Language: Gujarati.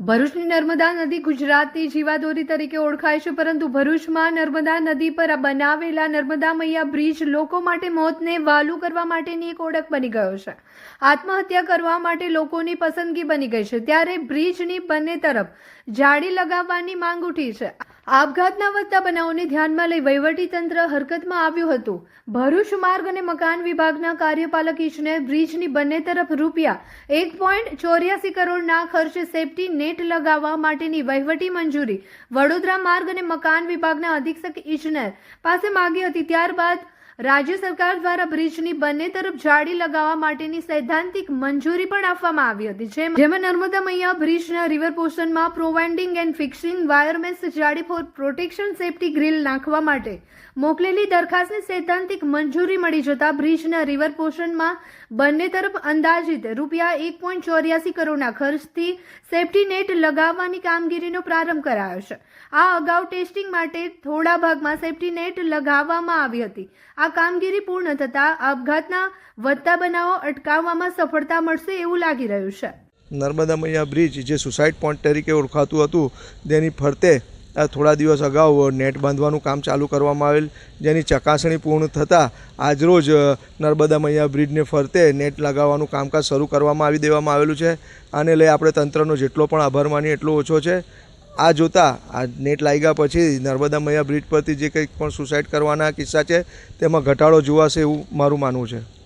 ભરૂચની નર્મદા નદી ગુજરાતની જીવાદોરી તરીકે ઓળખાય છે, પરંતુ ભરૂચમાં નર્મદા નદી પર બનાવેલા નર્મદા મૈયા બ્રિજ લોકો માટે મોતને વાલુ કરવા માટેની એક ઓળખ બની ગયો છે. આત્મહત્યા કરવા માટે લોકોની પસંદગી બની ગઈ છે, ત્યારે બ્રિજની બંને તરફ જાળી લગાવવાની માંગ ઉઠી છે. આપઘાતના વધતા બનાવોને ધ્યાનમાં લઈ વહીવટીતંત્ર હરકતમાં આવ્યું હતું. ભરૂચ માર્ગ અને મકાન વિભાગના કાર્યપાલક ઇજનેર બ્રિજની બંને તરફ રૂપિયા એક પોઈન્ટ ચોર્યાસી કરોડના ખર્ચે સેફટી નેટ લગાવવા માટેની વહીવટી મંજૂરી. વડોદરા માર્ગ અને મકાન વિભાગના અધિક્ષક ઇજનેર પાસે માગી હતી. ત્યારબાદ રાજ્ય સરકાર દ્વારા બ્રિજની બંને તરફ જાળી લગાવવા માટેની સૈદ્ધાંતિક મંજૂરી પણ આપવામાં આવી હતી. જેમ- નર્મદા મૈયા બ્રિજના રિવર પોર્શનમાં પ્રોવાઇડિંગ એન્ડ ફિક્સિંગ વાયરમેન્સ જાળી ફોર પ્રોટેક્શન સેફટી ગ્રીલ નાખવા માટે મોકલેલી દરખાસ્તને સૈદ્ધાંતિક મંજૂરી મળી જતા બ્રિજના રિવર પોર્શનમાં બંને તરફ અંદાજિત રૂપિયા એક પોઈન્ટ ચોર્યાસી કરોડના ખર્ચથી સેફટી નેટ લગાવવાની કામગીરીનો પ્રારંભ કરાયો છે. આ અગાઉ ટેસ્ટિંગ માટે થોડા ભાગમાં સેફટી નેટ લગાવવામાં આવી હતી. આ કામગીરી પૂર્ણ થતાં આપઘાતના વધતા બનાવો અટકાવવામાં સફળતા મળશે એવું લાગી રહ્યું છે. નર્મદા મૈયા બ્રિજ જે સુસાઇડ પોઈન્ટ તરીકે ઓળખાતું હતું, તેની ફરતે આ થોડા દિવસ અગાઉ નેટ બાંધવાનું કામ ચાલુ કરવામાં આવેલ, જેની ચકાસણી પૂર્ણ થતાં આજરોજ નર્મદા મૈયા બ્રિજને ફરતે નેટ લગાવવાનું કામકાજ શરૂ કરવામાં આવી દેવામાં આવેલું છે. આને લઈ આપણે તંત્રનો જેટલો પણ આભાર માનીએ એટલો ઓછો છે. આ જોતાં, આ નેટ લાગ્યા પછી નર્મદા મૈયા બ્રિજ પરથી જે કંઈક પણ સુસાઇડ કરવાના કિસ્સા છે, તેમાં ઘટાડો જોવાશે એવું મારું માનવું છે.